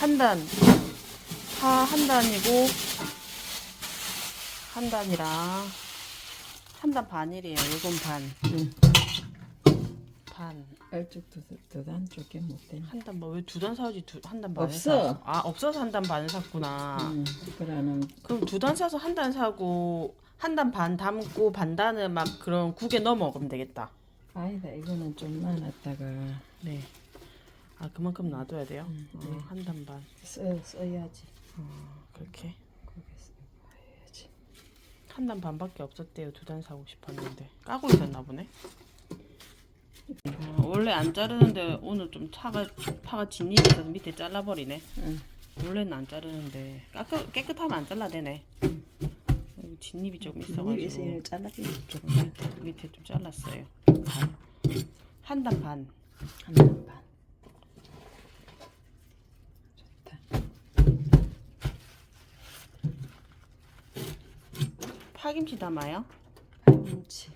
한 단, 파 한 단이고, 한 단이랑, 한 단 반이래요. 이건 반. 응. 반. 얼죽도 두단 쪽에 못 되네. 한 단, 뭐, 왜 두 단 사오지? 두, 한단 반을 없어. 사? 아, 없어서 한 단 반을 샀구나. 응. 그러는 그럼 두 단 사서 한 단 사고, 한 단 반 담고, 반 단은 막 그런 국에 넣어 먹으면 되겠다. 아니다. 이거는 좀 나눴다가 네. 아, 그만큼 놔둬야 돼요? 음, 어, 네. 한 단 반. 써 써야지. 어, 그렇게. 거기 써야지. 한 단 반밖에 없었대요. 두 단 사고 싶었는데 까고 있었나 보네. 어, 원래 안 자르는데 오늘 좀 차가 파가 진입이 있어서 밑에 잘라버리네. 응. 원래는 안 자르는데 깨끗 깨끗하면 안 잘라대네. 진입이 조금 있어가지고 좋다. 밑에, 밑에 좀 잘랐어요. 한 단 반. 한 단 반. 파김치 담아요. 김치.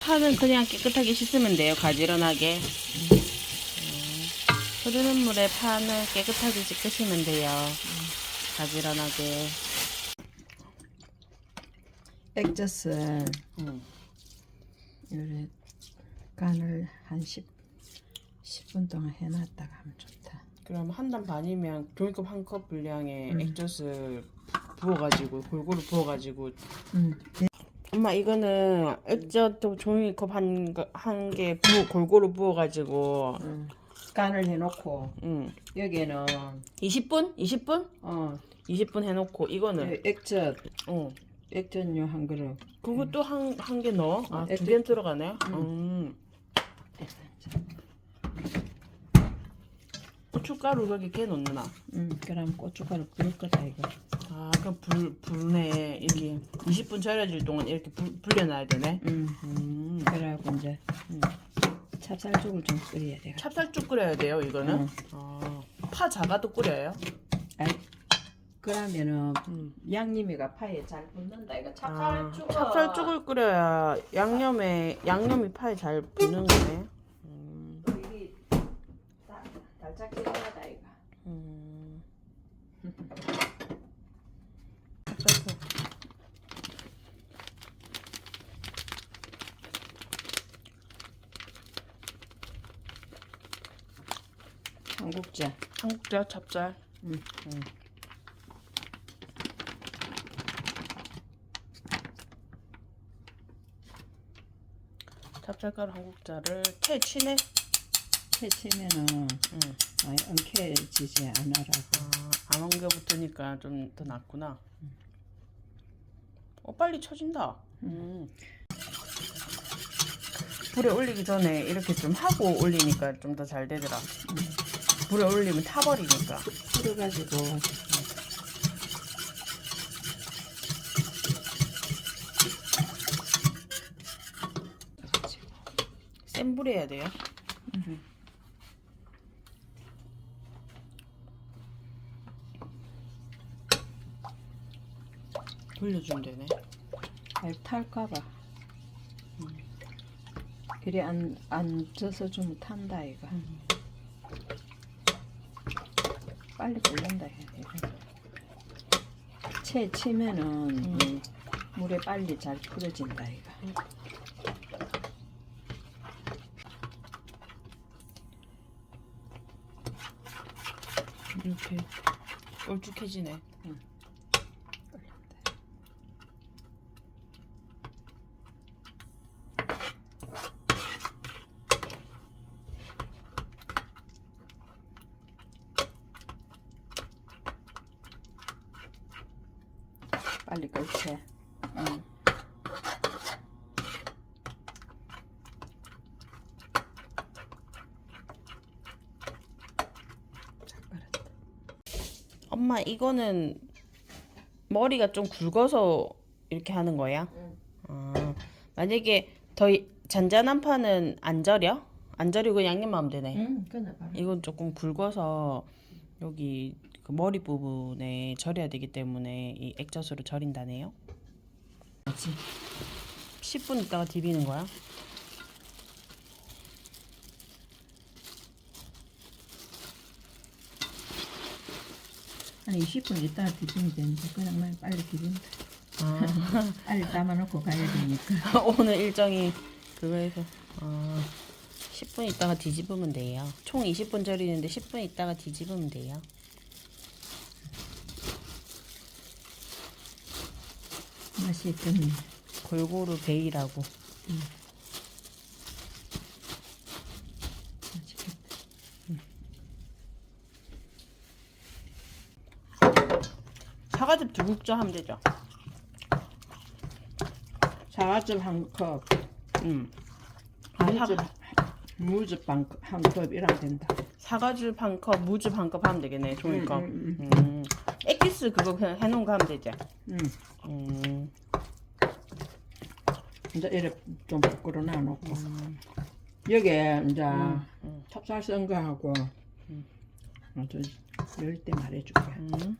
파는 그냥 깨끗하게 씻으면 돼요. 가지런하게. 음, 흐르는 물에 파는 깨끗하게 씻으시면 돼요. 가지런하게. 액젓을 음. 요래 간을 한 10, 10분 동안 해놨다가 하면 좋다. 그럼 한 단 반이면 종이컵 한 컵 분량의 음. 액젓을 부어가지고 골고루 부어가지고. 응. 엄마 이거는 액젓 종이컵 한한개 부어 골고루 부어가지고. 응. 간을 해놓고. 음. 여기에는 20분? 20분? 어. 20분 해놓고 이거는. 액젓. 어. 액젓류 한 그릇. 그것도 한 한 개 넣어? 어, 아두 액젓- 개 들어가네 음. 이제. 고춧가루 깨 넣는나 응. 그럼 고춧가루 뿌릴 거다 이거. 아 그럼 불 불에 이렇게 20분 절여질 동안 이렇게 불 불려놔야 되네 응. 음 그래갖고 이제 음. 찹쌀죽을 좀 끓여야 돼. 찹쌀죽 끓여야 돼요 이거는 응. 아, 파 작아도 끓여요 아, 그러면은 음. 양념이가 파에 잘 붙는다. 이거 아, 찹쌀죽. 찹쌀죽을 끓여야 양념에 양념이 파에 잘 붙는 거네 음, 이게 다- 달짝지근하다 이거. 음. 찹쌀죽. 한국자. 한국자 찹쌀 응. 음. 찹쌀가루 한국자를 채 치네 채치면은 음. 많이 엉켜지지 않으라고. 아, 안 엉겨붙으니까 좀 더 낫구나. 어, 빨리 쳐진다. 음. 불에 올리기 전에 이렇게 좀 하고 올리니까 좀 더 잘 되더라. 불에 올리면 타버리니까. 풀어가지고 센 불에 해야 돼요. 돌려주면 되네. 잘 탈까봐. 이래 안, 앉아서 좀 탄다 이거. 빨리 끓는다 해. 채 치면은 이 물에 빨리 잘 풀어진다 이거. 이렇게 얼쭉해지네. 빨리 끓지. 응. 끓었다. 엄마 이거는 머리가 좀 굵어서 이렇게 하는 거야? 응. 아, 만약에 더 잔잔한 파는 안 절여? 안 절이고 양념만 하면 되네. 응, 봐. 이건 조금 굵어서 여기 그 머리 부분에 절여야 되기 때문에 이 액젓으로 절인다네요. 그렇지. 10분 있다가 디비는 거야? 한 20분 있다가 뒤지면 되는데 그냥 말 빨리 뒤진다. 아, 빨리 담아놓고 가야 되니까. 오늘 일정이 그거에서 아, 10분 있다가 뒤집으면 돼요. 총 20분 절이는데 10분 있다가 뒤집으면 돼요. 맛이 있겠네. 골고루 베이라고. 맛있겠다. 사과즙 두 국자 하면 되죠. 사과즙 한 컵, 음. 무즙, 무즙 한, 컵- 한 컵, 이랑 된다. 사과즙 한 컵, 무즙 한 컵 하면 되겠네. 종이컵. 음, 음, 음. 액기스 그거 그냥 해놓은 거 하면 되죠. 음. 음. 이제 이렇게 좀 부끄러 놔놓고. 여기에 이제 음. 찹쌀 쓴 거하고 아주 열때 말해줄게. 음.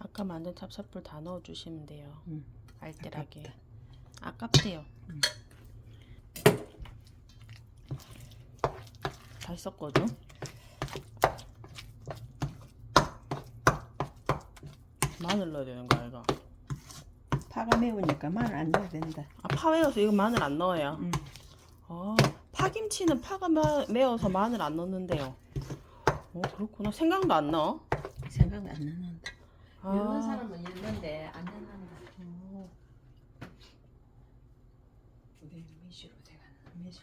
아까 만든 찹쌀풀 다 넣어주시면 돼요. 음. 알뜰하게. 아깝대요. 다시 섞어줘. 마늘 넣어야 되는 거야 이거. 파가 매우니까 마늘 안 넣어야 된다. 아, 파 매워서 이거 마늘 안 넣어요. 음. 아, 파김치는 파가 마, 매워서 마늘 안 넣는데요. 어 그렇구나. 생강도 안 넣어? 생각 안 나는다. 아. 넣는 사람은 넣는데 안 넣는다. 어. 우리 미시로 제가 미시.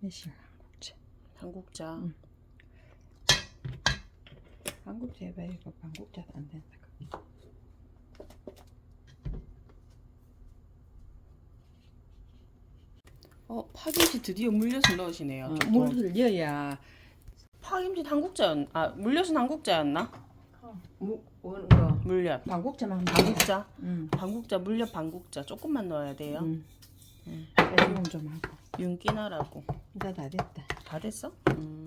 미시 한국제. 한국자. 음. 한국제 해봐 이거 한국제도 안 된다. 어 파김치 드디어 물엿을 넣으시네요. 어, 조금. 넣어야 파김치 한국자였 아 물엿은 한국자였나? 무 오는 거 물엿. 한국제만 반국자. 응. 반국자 물엿 반국자 조금만 넣어야 돼요. 응. 음. 빼용 좀 하고. 윤기나라고. 이제 다 됐다. 다 됐어? 음.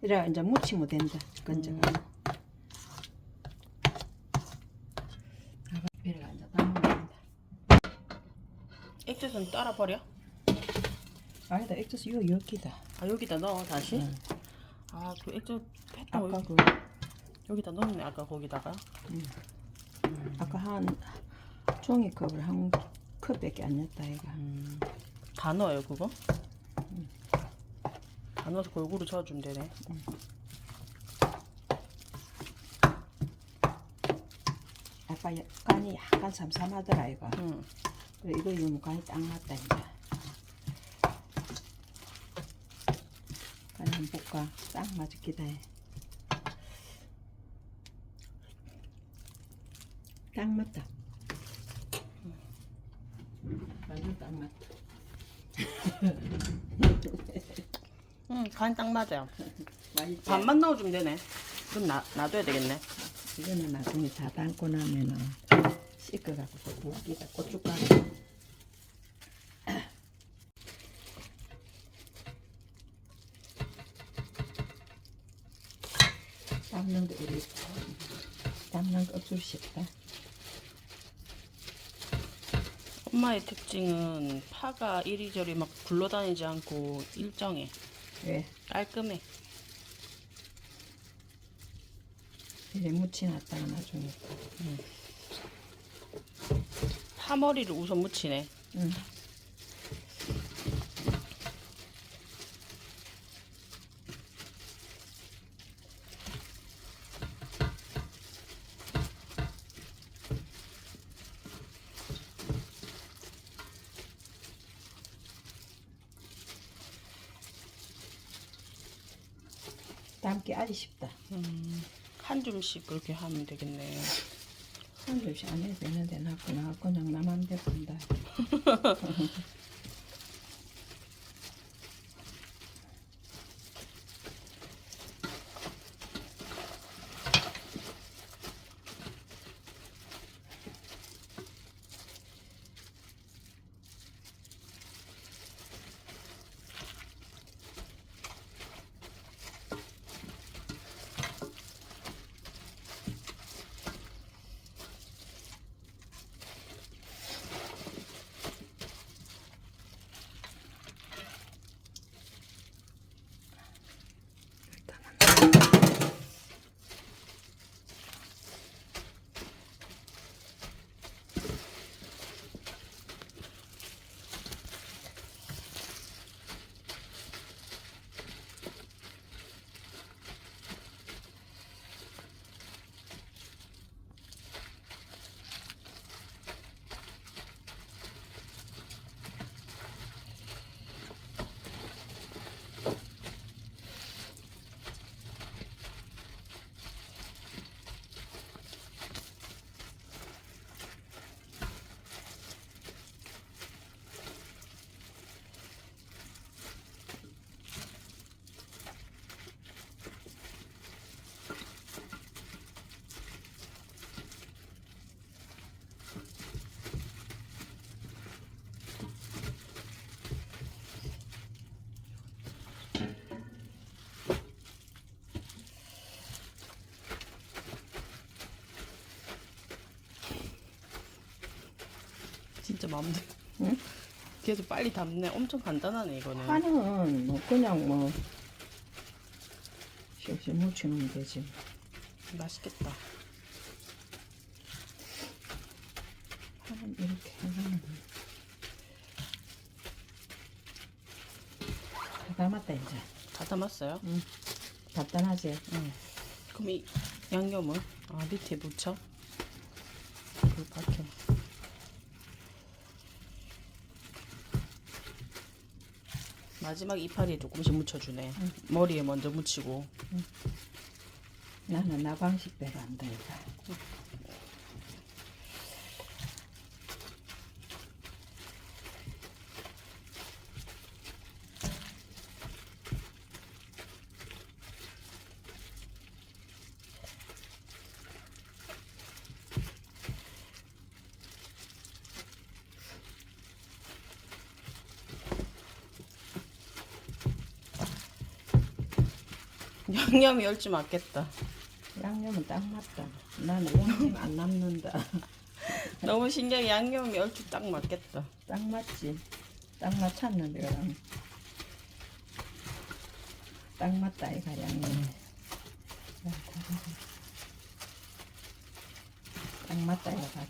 이래 이제 무치면 된다. 건져. 음. 배를 앉아 담으면 된다. 액젓은 따라 버려? 아니다 액젓 이거 여기다. 아 여기다 넣어 다시? 응. 아그 액젓 했다 아까 여기, 그 여기 다 넣었네 아까 거기다가. 아까 한 종이컵을 한 컵밖에 안 넣었다 이가. 음. 다 넣어요 그거? 다 넣어서 골고루 저어주면 되네. 아까 야- 간이 약간 삼삼하더라 이거. 응. 그래 이거 이거 간이 딱 맞다 이제. 간이 한번 볼까? 딱 맞기다 해. 딱 맞다. 완전 딱 맞다. 응, 간 딱 맞아요. 맛있지? 반만 넣어주면 되네. 그럼 놔, 놔둬야 되겠네. 이거는 나중에 다 담고 나면은 씻어갖고 또 고기다 고춧가루 담는 거 우리 담는 거 어쩔 수 없다 엄마의 특징은 파가 이리저리 막 굴러다니지 않고 일정해. 왜? 깔끔해. 이래 묻혀놨다가 나중에 파머리를 우선 묻히네. 응. 담기 아주 쉽다. 한 줌씩 그렇게 하면 되겠네. 한 접시 안 해도 되는데 나 그냥 그냥 나만 대본다. 마음대로. 응? 걔도 빨리 담네. 엄청 간단하네 이거는. 파는 뭐 그냥 뭐 씩씩 묻히면 되지. 맛있겠다. 파는 이렇게 하면 다 담았다 이제. 다 담았어요? 간단하지. 응. 그럼 이 양념은 아 밑에 묻혀? 그 밖에. 마지막 이파리에 조금씩 묻혀주네. 머리에 먼저 묻히고. 나는 나 방식대로 한다 이거. 양념이 얼줄 맞겠다. 양념은 딱 맞다. 나는 양념 안 남는다. 너무 신기해. 양념이 얼줄딱 맞겠다. 딱 맞지. 딱 맞췄는데 그럼. 딱 맞다 이가 양념. 딱 맞다 이거 봐라.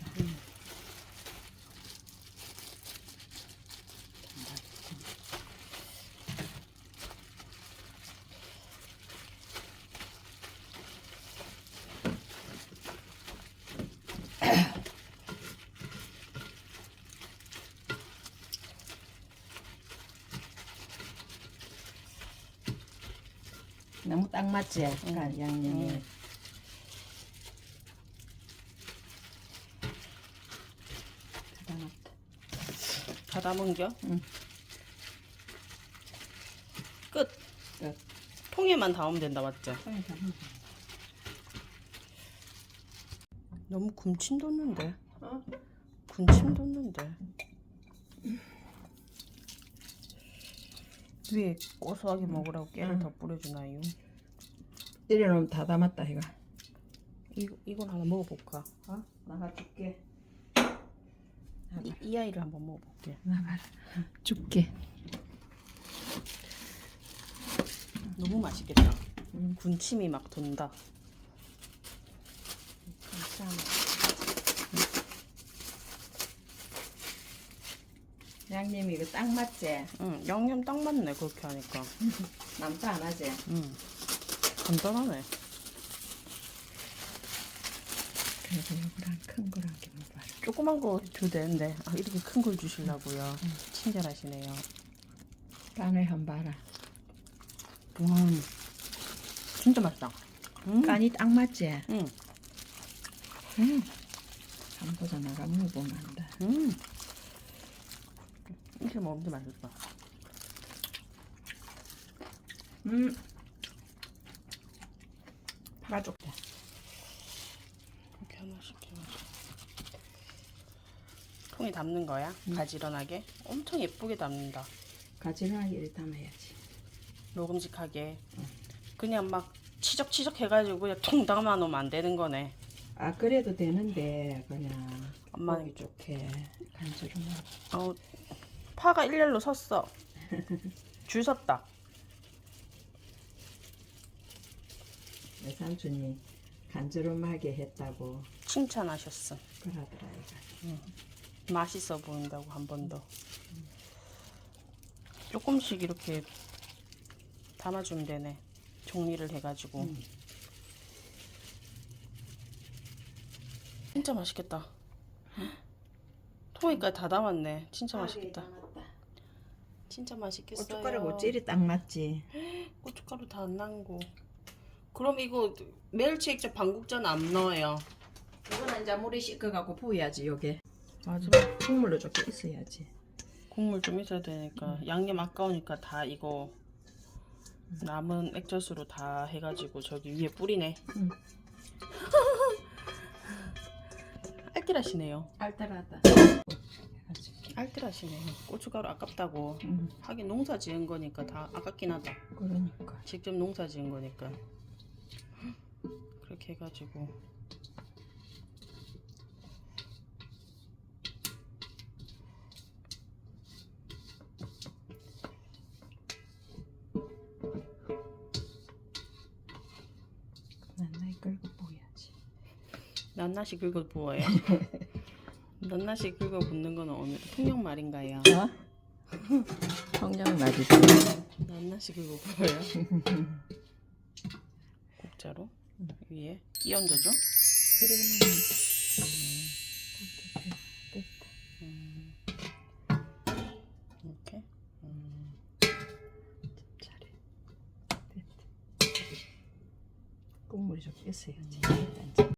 너무 딱 맞지? 그 양념이. 응. 다 담은겨? 응. 끝. 끝. 통에만 담으면 된다 맞죠? 너무 군침 돋는데. 어? 군침 돋는데. 위에 고소하게 먹으라고 깨를 더 뿌려주나요? 이래 놓으면 다 담았다 이거. 이거 이건 하나 먹어볼까? 어? 나가 줄게. 이, 이 아이를 한번 먹어볼게. 나가라. 줄게. 너무 맛있겠다. 음. 군침이 막 돈다. 양념이 이거 딱 맞지? 응, 양념 딱 맞네 그렇게 하니까. 남자 안 하지? 응, 간단하네. 그래서 이거랑 큰 거랑 이렇게. 조그만 거 줘도 되는데 아, 이렇게 큰 걸 주시려고요. 친절하시네요. 간을 한 봐라. 음, 진짜 맛있다. 음, 간이 딱 맞지? 응, 응. 한 보자 나가 먹어보면 안다. 음. 이렇게 먹으면 맛있다. 음. 좋다. 이렇게 하나씩 해가지고. 통에 담는 거야? 가지런하게? 엄청 예쁘게 담는다. 가지런하게 담아야지. 먹음직하게. 그냥 막 치적치적 해가지고 그냥 통 담아 놓으면 안 되는 거네. 아 그래도 되는데 그냥 엄마는 좋게 간절히 어, 파가 일렬로 섰어. 줄 섰다. 내 삼촌이 간절음하게 했다고 칭찬하셨어. 그러더라 이가. 맛있어 보인다고 한 번 더. 조금씩 이렇게 담아주면 되네. 정리를 해가지고. 음. 진짜 맛있겠다. 통에까지 다 담았네. 진짜 맛있겠다. 진짜 맛있겠어요. 고춧가루 찔이 딱 맞지. 고춧가루 다안 난고. 그럼 이거 멸치 액젓 방국전 안 넣어요. 이거는 이제 물에 씻어갖고 부어야지 요게. 맞아. 국물로 좋게 있어야지. 국물 좀 있어야 되니까 양념 아까우니까 다 이거 남은 액젓으로 다 해가지고 저기 위에 뿌리네. 응. 알뜰하시네요. 알뜰하다. 알뜰하시네. 고춧가루 아깝다고. 응. 하긴 농사 지은 거니까 다 아깝긴 하다. 그러니까. 직접 농사 지은 거니까. 이렇게 해가지고. 낱낱이 끌고 보여야지? 낱낱이 긁어 보아요. 낱낱이 긁어 붙는 건 어느 통영 말인가요? 성령 맞으세요? 낱낱이 긁어 보아요? 위에 끼 얹어줘. 이렇게. 음, 잘해. 국물이 좀 있어야지.